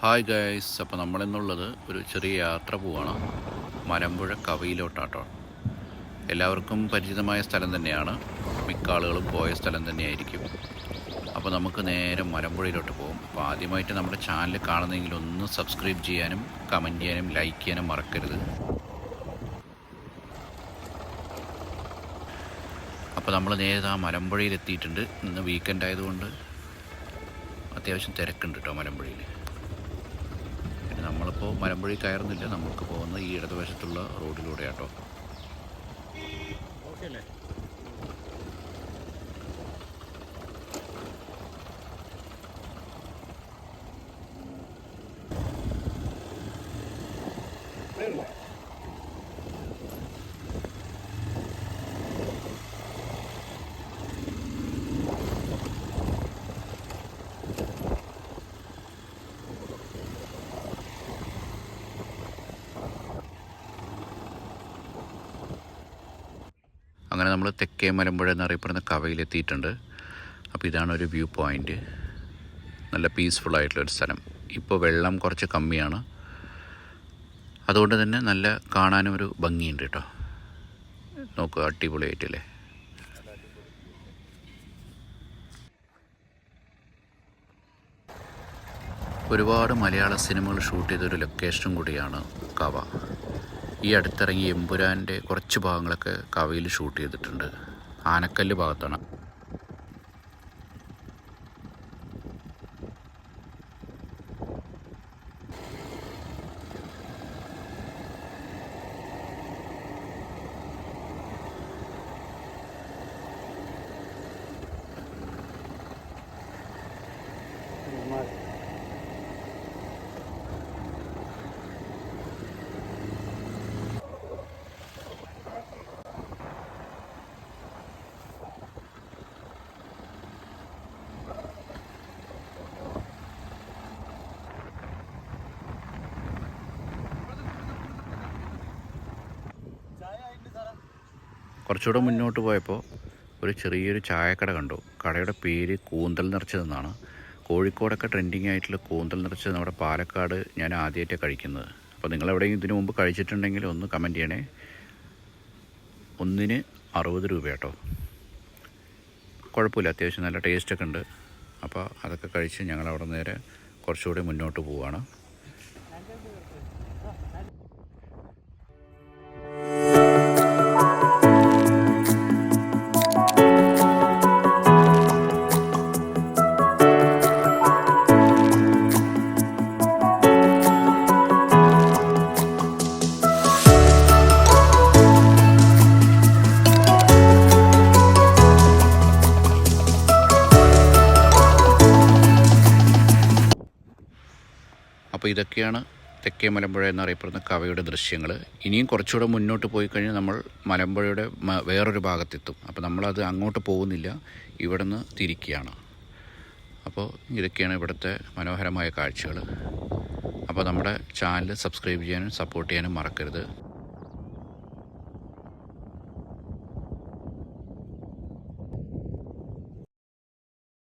Hi guys അപ്പോൾ നമ്മളിന്നുള്ളത് ഒരു ചെറിയ യാത്ര പോവാണ്. മലമ്പുഴ കവയിലോട്ടാട്ടോ. എല്ലാവർക്കും പരിചിതമായ സ്ഥലം തന്നെയാണ്. മിക്ക ആളുകളും പോയ സ്ഥലം തന്നെയായിരിക്കും. അപ്പോൾ നമുക്ക് നേരെ മലമ്പുഴയിലോട്ട് പോകും അപ്പോൾ ആദ്യമായിട്ട് നമ്മുടെ ചാനൽ കാണുന്നെങ്കിൽ ഒന്ന് സബ്സ്ക്രൈബ് ചെയ്യാനും കമന്റ് ചെയ്യാനും ലൈക്ക് ചെയ്യാനും മറക്കരുത്. അപ്പോൾ നമ്മൾ നേരെ ആ മലമ്പുഴയിൽ എത്തിയിട്ടുണ്ട് ഇന്ന് വീക്കെൻഡ് ആയതുകൊണ്ട് അത്യാവശ്യം തിരക്കുണ്ട് കേട്ടോ മലമ്പുഴയിൽ നമ്മളിപ്പോൾ മലമ്പുഴ കയറുന്നില്ല. നമുക്ക് പോകുന്നത് ഈ ഇടതുവശത്തുള്ള റോഡിലൂടെ കേട്ടോ അങ്ങനെ നമ്മൾ തെക്കേ മലമ്പുഴ എന്നറിയപ്പെടുന്ന കവയിലെത്തിയിട്ടുണ്ട്. അപ്പോൾ ഇതാണ് ഒരു വ്യൂ പോയിന്റ് നല്ല പീസ്ഫുൾ ആയിട്ടുള്ളൊരു സ്ഥലം. ഇപ്പോൾ വെള്ളം കുറച്ച് കമ്മിയാണ്. അതുകൊണ്ട് തന്നെ നല്ല കാണാനും ഒരു ഭംഗിയുണ്ട് കേട്ടോ. നോക്കുക അടിപൊളിയായിട്ടില്ലേ? ഒരുപാട് മലയാള സിനിമകൾ ഷൂട്ട് ചെയ്തൊരു ലൊക്കേഷനും കൂടിയാണ് കവ. ഈ അടുത്തിറങ്ങിയ എമ്പുരാന്റെ കുറച്ച് ഭാഗങ്ങളൊക്കെ കവയിൽ ഷൂട്ട് ചെയ്തിട്ടുണ്ട്. ആനക്കല്ല് ഭാഗത്താണ്. കുറച്ചുകൂടെ മുന്നോട്ട് പോയപ്പോൾ ഒരു ചെറിയൊരു ചായക്കട കണ്ടു. കടയുടെ പേര് കൂന്തൽ നിറച്ചതെന്നാണ്. കോഴിക്കോടൊക്കെ ട്രെൻഡിങ് ആയിട്ടുള്ള കൂന്തൽ നിറച്ചത് നമ്മുടെ പാലക്കാട് ഞാൻ ആദ്യമായിട്ടാണ് കഴിക്കുന്നത്. അപ്പോൾ നിങ്ങൾ എവിടെയെങ്കിലും ഇതിനു മുമ്പ് കഴിച്ചിട്ടുണ്ടെങ്കിൽ ഒന്ന് കമന്റ് ചെയ്യണേ. ഒന്നിന് അറുപത് രൂപ കേട്ടോ കുഴപ്പമില്ല അത്യാവശ്യം നല്ല ടേസ്റ്റൊക്കെ ഉണ്ട്. അപ്പോൾ അതൊക്കെ കഴിച്ച് ഞങ്ങൾ അവിടെ നേരെ കുറച്ചുകൂടി മുന്നോട്ട് പോവുകയാണ് അപ്പോൾ ഇതൊക്കെയാണ് തെക്കേ മലമ്പുഴ എന്നറിയപ്പെടുന്ന കവയുടെ ദൃശ്യങ്ങൾ ഇനിയും കുറച്ചുകൂടെ മുന്നോട്ട് പോയി കഴിഞ്ഞാൽ നമ്മൾ മലമ്പുഴയുടെ വേറൊരു ഭാഗത്തെത്തും. അപ്പോൾ നമ്മളത് അങ്ങോട്ട് പോകുന്നില്ല. ഇവിടെ നിന്ന് തിരിക്കുകയാണ്. അപ്പോൾ ഇതൊക്കെയാണ് ഇവിടുത്തെ മനോഹരമായ കാഴ്ചകൾ അപ്പോൾ നമ്മുടെ ചാനൽ സബ്സ്ക്രൈബ് ചെയ്യാനും സപ്പോർട്ട് ചെയ്യാനും മറക്കരുത്.